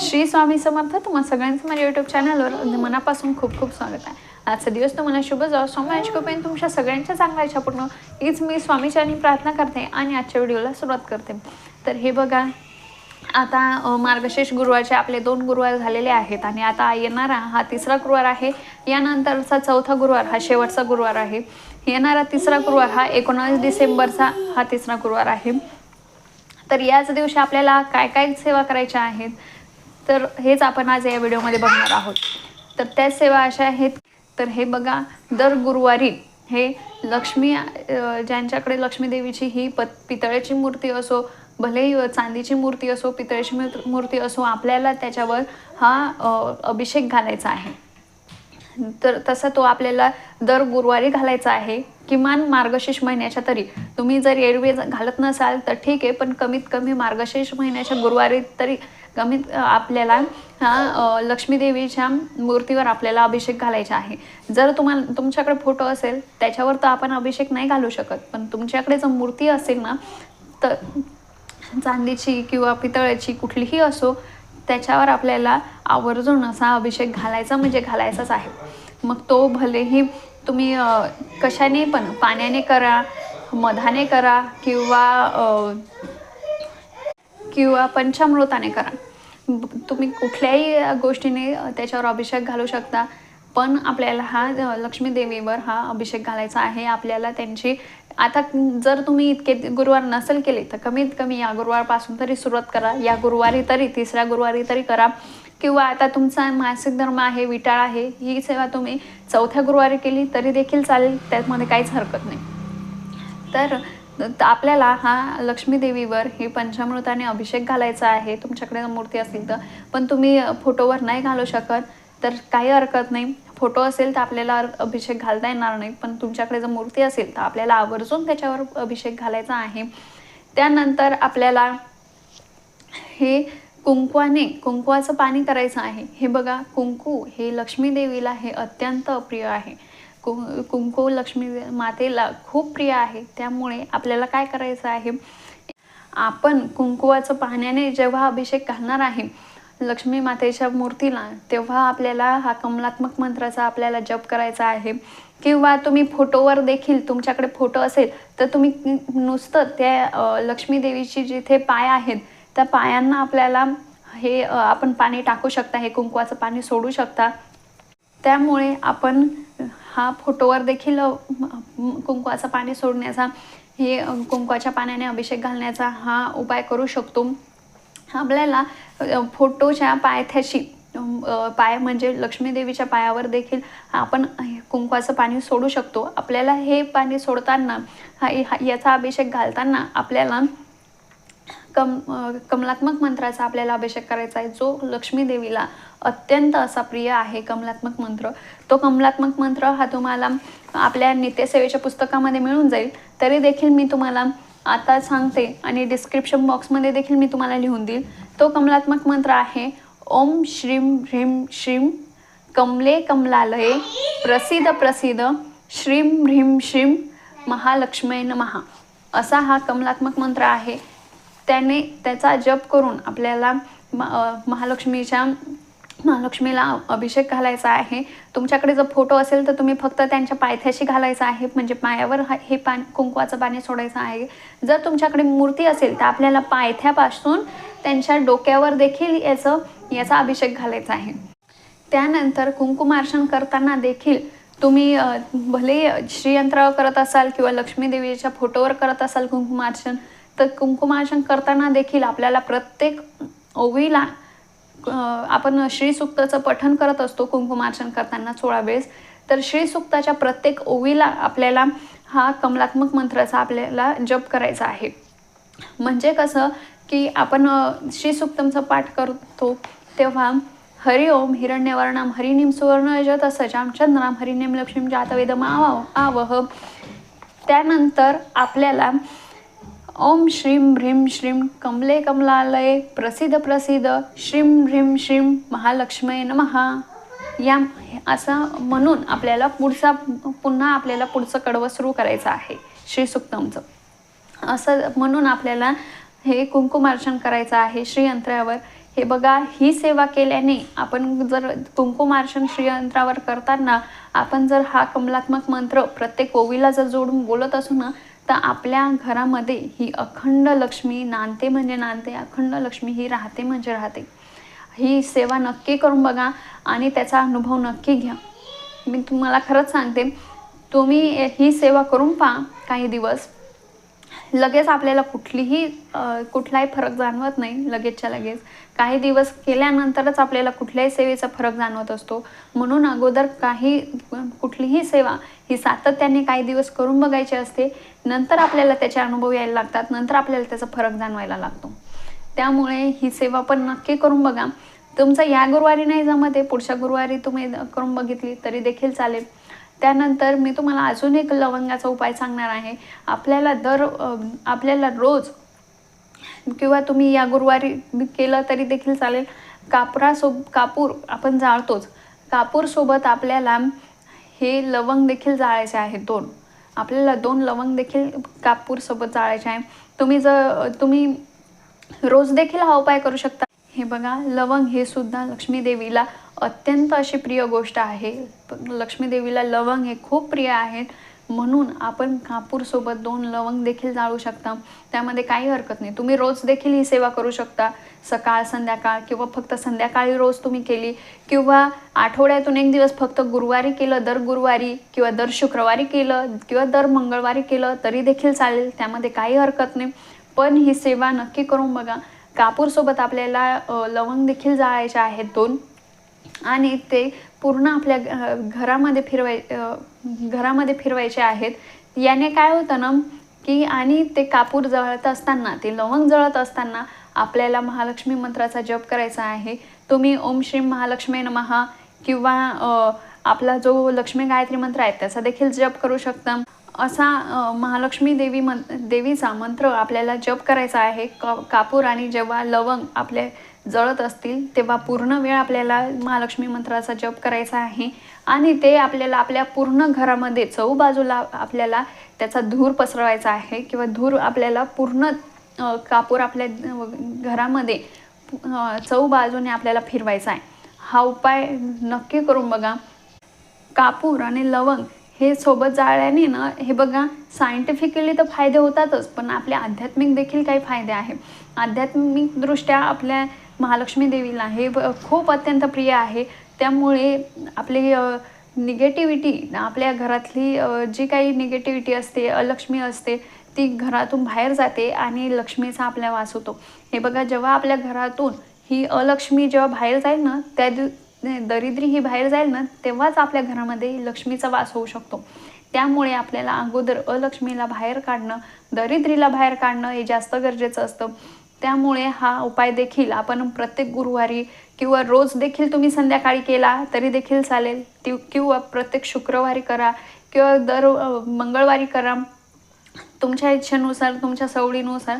श्री स्वामी समर्थ तुम्हा सगळ्यांचं माझ्या यूट्यूब चॅनलवर मनापासून खूप खूप स्वागत आहे. आजचा दिवस तुम्हाला शुभ जाओ स्वामी कृपेन तुमच्या सगळ्यांच्या चांगल्या इच्छा पूर्ण हीच मी स्वामीच्यानी प्रार्थना करते आणि आजच्या व्हिडिओला सुरुवात करते. तर हे बघा आता मार्गशीर्ष गुरुवारचे आपले दोन गुरुवार झालेले आहेत आणि आता येणारा हा तिसरा गुरुवार आहे. यानंतरचा चौथा गुरुवार हा शेवटचा गुरुवार आहे. येणारा तिसरा गुरुवार हा एकोणावीस डिसेंबरचा हा तिसरा गुरुवार आहे. तर याच दिवशी आपल्याला काय काय सेवा करायच्या आहेत? तर हेच आपण आज या व्हिडिओमध्ये बघणार आहोत. तर त्या सेवा अशा आहेत. तर हे बघा दर गुरुवारी हे लक्ष्मी ज्यांच्याकडे लक्ष्मी देवीची ही प पितळेची मूर्ती असो भलेही चांदीची मूर्ती असो पितळेची मूर्ती असो आपल्याला त्याच्यावर हा अभिषेक घालायचा आहे. तर तसा तो आपल्याला दर गुरुवारी घालायचा आहे किमान मार्गशीर्ष महिन्याच्या तरी. तुम्ही जर एरवी घालत नसाल तर ठीक आहे पण कमीत कमी मार्गशीर्ष महिन्याच्या गुरुवारी तरी कमीत आपल्याला हा लक्ष्मीदेवीच्या मूर्तीवर आपल्याला अभिषेक घालायचा आहे. जर तुम्हाला तुमच्याकडे फोटो असेल त्याच्यावर तर आपण अभिषेक नाही घालू शकत. पण तुमच्याकडे जर मूर्ती असेल ना तर चांदीची किंवा पितळ्याची कुठलीही असो त्याच्यावर आपल्याला आवर्जून असा अभिषेक घालायचा म्हणजे घालायचाच आहे. मग तो भलेही तुम्ही कशाने पण पाण्याने करा मधाने करा किंवा किंवा पंचामृताने करा. तुम्ही कुठल्याही गोष्टीने त्याच्यावर अभिषेक घालू शकता पण आपल्याला हा लक्ष्मी देवीवर हा अभिषेक घालायचा आहे. आपल्याला त्यांची आता जर तुम्ही इतके गुरुवार नसेल केले तर कमीत कमी या गुरुवारपासून तरी सुरुवात करा. या गुरुवारी तरी तिसऱ्या गुरुवारी तरी करा. किंवा आता तुमचा मासिक धर्म आहे विटाळ आहे ही सेवा तुम्ही चौथ्या गुरुवारी केली तरी देखील चालेल त्यामध्ये काहीच हरकत नाही. तर आपल्याला हा लक्ष्मीदेवीवर हे पंचामृताने अभिषेक घालायचा आहे तुमच्याकडे जर मूर्ती असतील तर. पण तुम्ही फोटोवर नाही घालू शकत तर काही हरकत नाही. फोटो असेल तर आपल्याला अभिषेक घालता येणार नाही पण तुमच्याकडे जर मूर्ती असेल तर आपल्याला आवर्जून त्याच्यावर अभिषेक घालायचा आहे. त्यानंतर आपल्याला हे कुंकवाने कुंकवाचं पाणी करायचं आहे. हे बघा कुंकू हे लक्ष्मी देवीला हे अत्यंत प्रिय आहे. कु कुंकू लक्ष्मी मातेला खूप प्रिय आहे. त्यामुळे आपल्याला काय करायचं आहे? आपण कुंकुवाचं पाण्याने जेव्हा अभिषेक घालणार आहे लक्ष्मी मातेच्या मूर्तीला तेव्हा आपल्याला हा कमलात्मक मंत्राचा आपल्याला जप करायचा आहे. किंवा तुम्ही फोटोवर देखील तुमच्याकडे फोटो असेल तर तुम्ही नुसतं त्या लक्ष्मी देवीची जिथे पाय आहेत त्या पायांना आपल्याला हे आपण पाणी टाकू शकता हे कुंकवाचं पाणी सोडू शकता. त्यामुळे आपण हा फोटोवर देखील कुंकवाचं पाणी सोडण्याचा हे कुंकवाच्या पाण्याने अभिषेक घालण्याचा हा उपाय करू शकतो. आपल्याला फोटोच्या पायथ्याशी पाय म्हणजे लक्ष्मीदेवीच्या पायावर देखील आपण कुंकवाचं पाणी सोडू शकतो. आपल्याला हे पाणी सोडताना हा- याचा अभिषेक घालताना आपल्याला कम कमलात्मक मंत्राचा आपल्याला अभिषेक करायचा आहे. जो लक्ष्मी देवीला अत्यंत असा प्रिय आहे कमलात्मक मंत्र. तो कमलात्मक मंत्र हा तुम्हाला आपल्या नित्यसेवेच्या पुस्तकामध्ये मिळून जाईल. तरी देखील मी तुम्हाला आता सांगते आणि डिस्क्रिप्शन बॉक्समध्ये देखील मी तुम्हाला लिहून देईल. तो कमलात्मक मंत्र आहे ओम श्रीम ह्रीम श्रीम कमले कमलालये प्रसिद्ध प्रसिद्ध श्रीम ह्रीम श्रीम महालक्ष्मी नमहा असा हा कमलात्मक मंत्र आहे. त्याने त्याचा जप करून आपल्याला म- महालक्ष्मीच्या महालक्ष्मीला अभिषेक घालायचा आहे. तुमच्याकडे जर फोटो असेल तर तुम्ही फक्त त्यांच्या पायथ्याशी घालायचा आहे. म्हणजे पायावर हे पान कुंकवाचं पाणी सोडायचं आहे. जर तुमच्याकडे मूर्ती असेल तर आपल्याला पायथ्यापासून त्यांच्या डोक्यावर देखील याचं याचा अभिषेक घालायचा आहे. त्यानंतर कुंकुमार्शन करताना देखील तुम्ही भले श्रीयंत्रावर करत असाल किंवा लक्ष्मी देवीच्या फोटोवर करत असाल कुंकुमार्चन तर कुंकुमार्चन करताना देखील आपल्याला प्रत्येक ओवीला आपण श्रीसुक्ताचं पठन करत असतो कुंकुमार्चन करताना सोळा वेळेस तर श्रीसुक्ताच्या प्रत्येक ओवीला आपल्याला हा कमलात्मक मंत्राचा आपल्याला जप करायचा आहे. म्हणजे कसं की आपण अ, श्रीसुक्तमचा पाठ करतो तेव्हा हरि ओम हिरण्यवर्णाम हरिणीम सुवर्ण यजत सजाम चंद्राम हरिनेम लक्ष्मीम जातवेदम आव आवह. त्यानंतर आपल्याला ओम श्रीम ह्रीम श्रीम कमले कमलालये प्रसिद्ध प्रसिद्ध श्रीम ह्रीम श्रीम महालक्ष्मी नमहा या असं म्हणून आपल्याला पुढचा पुन्हा आपल्याला पुढचं कडवं सुरू करायचं आहे श्रीसुक्तमचं असं म्हणून आपल्याला हे कुंकुमार्चन करायचं आहे श्रीयंत्रावर. हे बघा ही सेवा केल्याने आपण जर कुंकुमार्चन श्रीयंत्रावर करताना आपण जर हा कमलात्मक मंत्र प्रत्येक ओवीला जर जोडून बोलत असू ना तर आपल्या घरामध्ये ही अखंड लक्ष्मी नांदते म्हणजे नांदते अखंड लक्ष्मी ही राहते म्हणजे राहते. ही सेवा नक्की करून बघा आणि त्याचा अनुभव नक्की घ्या. मी तुम्हाला खरंच सांगते तुम्ही ही सेवा करून पहा काही दिवस. लगेच आपल्याला कुठलीही कुठलाही फरक जाणवत नाही लगेचच्या लगेच. काही दिवस केल्यानंतरच आपल्याला कुठल्याही सेवेचा फरक जाणवत असतो. म्हणून अगोदर काही कुठलीही सेवा ही सातत्याने काही दिवस करून बघायची असते. नंतर आपल्याला त्याचे अनुभव यायला लागतात. नंतर आपल्याला त्याचा फरक जाणवायला लागतो. त्यामुळे ही सेवा पण नक्की करून बघा. तुमचं या गुरुवारी नाही जमत आहे पुढच्या गुरुवारी तुम्ही करून बघितली तरी देखील चालेल. त्यानंतर मी तुम्हाला अजून एक लवंगाचा उपाय सांगणार आहे. आपल्याला दर आपल्याला रोज किंवा तुम्ही या गुरुवारी केलं तरी देखील चालेल. कापरासोब कापूर आपण जाळतोच. कापूरसोबत आपल्याला हे लवंग देखील जाळायचे आहे दोन. आपल्याला दोन लवंग देखील कापूरसोबत जाळायचे आहे. तुम्ही जर तुम्ही रोज देखील हा उपाय करू शकता. हे बघा लवंग हे सुद्धा लक्ष्मी देवीला अत्यंत अशी प्रिय गोष्ट आहे. लक्ष्मीदेवीला लवंग हे खूप प्रिय आहेत. म्हणून आपण कापूरसोबत दोन लवंग देखील जाळू शकता. त्यामध्ये काही हरकत नाही. तुम्ही रोज देखील ही सेवा करू शकता. सकाळ संध्याकाळ किंवा फक्त संध्याकाळी रोज तुम्ही केली किंवा आठवड्यातून एक दिवस फक्त गुरुवारी केलं दर गुरुवारी किंवा दर शुक्रवारी केलं किंवा दर मंगळवारी केलं तरी देखील चालेल. त्यामध्ये काही हरकत नाही. पण ही सेवा नक्की करून बघा. कापूरसोबत आपल्याला लवंग देखील जाळायच्या आहेत दोन. आणि ते पूर्ण आपल्या घरामध्ये फिरवाय घरामध्ये फिरवायचे आहेत. याने काय होतं ना की आणि ते कापूर जळत असताना ते लवंग जळत असताना आपल्याला महालक्ष्मी मंत्राचा जप करायचा आहे. तुम्ही ओम श्री महालक्ष्मी नमहा किंवा आपला जो लक्ष्मी गायत्री मंत्र आहे त्याचा देखील जप करू शकता. असा महालक्ष्मी देवी मं देवीचा मंत्र आपल्याला जप करायचा आहे. क कापूर आणि जेव्हा लवंग आपले जळत असतील तेव्हा पूर्ण वेळ आपल्याला महालक्ष्मी मंत्राचा जप करायचा आहे. आणि ते आपल्याला आपल्या पूर्ण घरामध्ये चौबाजूला आपल्याला त्याचा धूर पसरवायचा आहे किंवा धूर आपल्याला पूर्ण कापूर आपल्या घरामध्ये चौबाजूने आपल्याला फिरवायचा आहे. हा उपाय नक्की करून बघा. कापूर आणि लवंग हे सोबत जाळल्याने ना हे बघा सायंटिफिकली तर फायदे होतातच पण आपले आध्यात्मिक देखील काही फायदे आहे. आध्यात्मिकदृष्ट्या आपल्या महालक्ष्मी देवीला. हे खूप अत्यंत प्रिय आहे. त्यामुळे आपली निगेटिव्हिटी आपल्या घरातली जी काही निगेटिव्हिटी असते अलक्ष्मी असते ती घरातून बाहेर जाते आणि लक्ष्मीचा आपल्या वास होतो. हे बघा जेव्हा आपल्या घरातून ही अलक्ष्मी जेव्हा बाहेर जाईल ना त्या दिव दरिद्री ही बाहेर जाईल ना तेव्हाच आपल्या घरामध्ये लक्ष्मीचा वास होऊ शकतो. त्यामुळे आपल्याला अगोदर अलक्ष्मीला बाहेर काढणं दरिद्रीला बाहेर काढणं हे जास्त गरजेचं असतं. त्यामुळे हा उपाय देखील आपण प्रत्येक गुरुवारी किंवा रोज देखील तुम्ही संध्याकाळी केला तरी देखील चालेल. ती किंवा प्रत्येक शुक्रवारी करा किंवा दर मंगळवारी करा. तुमच्या इच्छेनुसार तुमच्या सवडीनुसार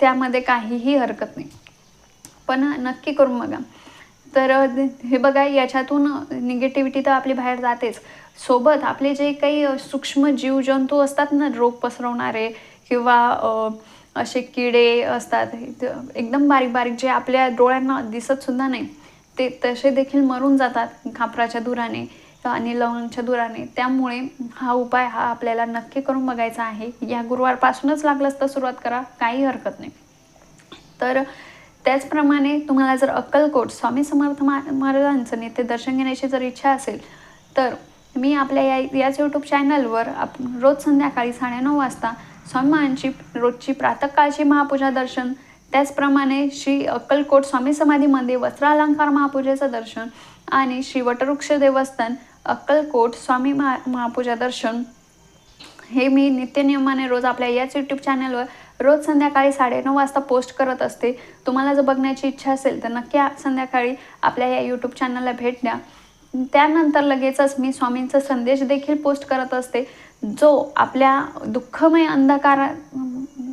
त्यामध्ये काहीही हरकत नाही. पण नक्की करून बघा. तर हे बघा याच्यातून निगेटिव्हिटी तर आपली बाहेर जातेच. सोबत आपले जे काही सूक्ष्म जीवजंतू असतात ना रोग पसरवणारे किंवा असे किडे असतात. एकदम बारीक बारीक जे आपल्या डोळ्यांना दिसत सुद्धा नाही ते तसे देखील मरून जातात खापराच्या धुराने आणि लवंगच्या धुराने. त्यामुळे हा उपाय हा आपल्याला नक्की करून बघायचा आहे. या गुरुवारपासूनच लागलंच तर सुरुवात करा काही हरकत नाही. तर त्याचप्रमाणे तुम्हाला जर अक्कलकोट स्वामी समर्थ महाराजांचं नेते दर्शन घेण्याची जर इच्छा असेल तर मी आपल्या या याच यूट्यूब चॅनलवर आप रोज संध्याकाळी साडेनऊ वाजता स्वामी रोजची प्रातःकाळची महापूजा दर्शन त्याचप्रमाणे श्री अक्कलकोट स्वामी समाधी मंदिर वस्त्रालंकार महापूजेचं दर्शन आणि श्री वटवृक्ष देवस्थान अक्कलकोट स्वामी महा महापूजा दर्शन. हे मी नित्यनियमाने रोज आपल्या याच यूट्यूब चॅनलवर रोज संध्याकाळी साडेनऊ वाजता पोस्ट करत असते. तुम्हाला जर बघण्याची इच्छा असेल तर नक्की संध्याकाळी आपल्या या यूट्यूब चॅनलला भेट द्या. त्यानंतर लगेचच मी स्वामींचा संदेश देखील पोस्ट करत असते. जो आपल्या दुःखमय अंधकार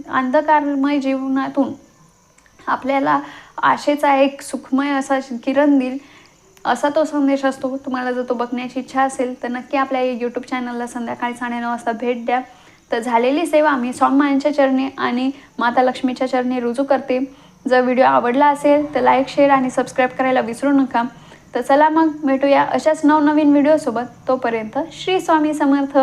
अंधकारमय जीवनातून आपल्याला आशेचा एक सुखमय असा किरण देईल असा तो संदेश असतो. तुम्हाला जर तो बघण्याची इच्छा असेल तर नक्की आपल्या यूट्यूब चॅनलला संध्याकाळी साडेनऊ वाजता भेट द्या. तर झालेली सेवा मी स्वामींच्या चरणी आणि माता लक्ष्मीच्या चरणी रुजू करते. जर व्हिडिओ आवडला असेल तर लाईक शेअर आणि सबस्क्राईब करायला विसरू नका. तर चला मग भेटूया अशाच नवनवीन व्हिडिओसोबत तोपर्यंत श्री स्वामी समर्थ.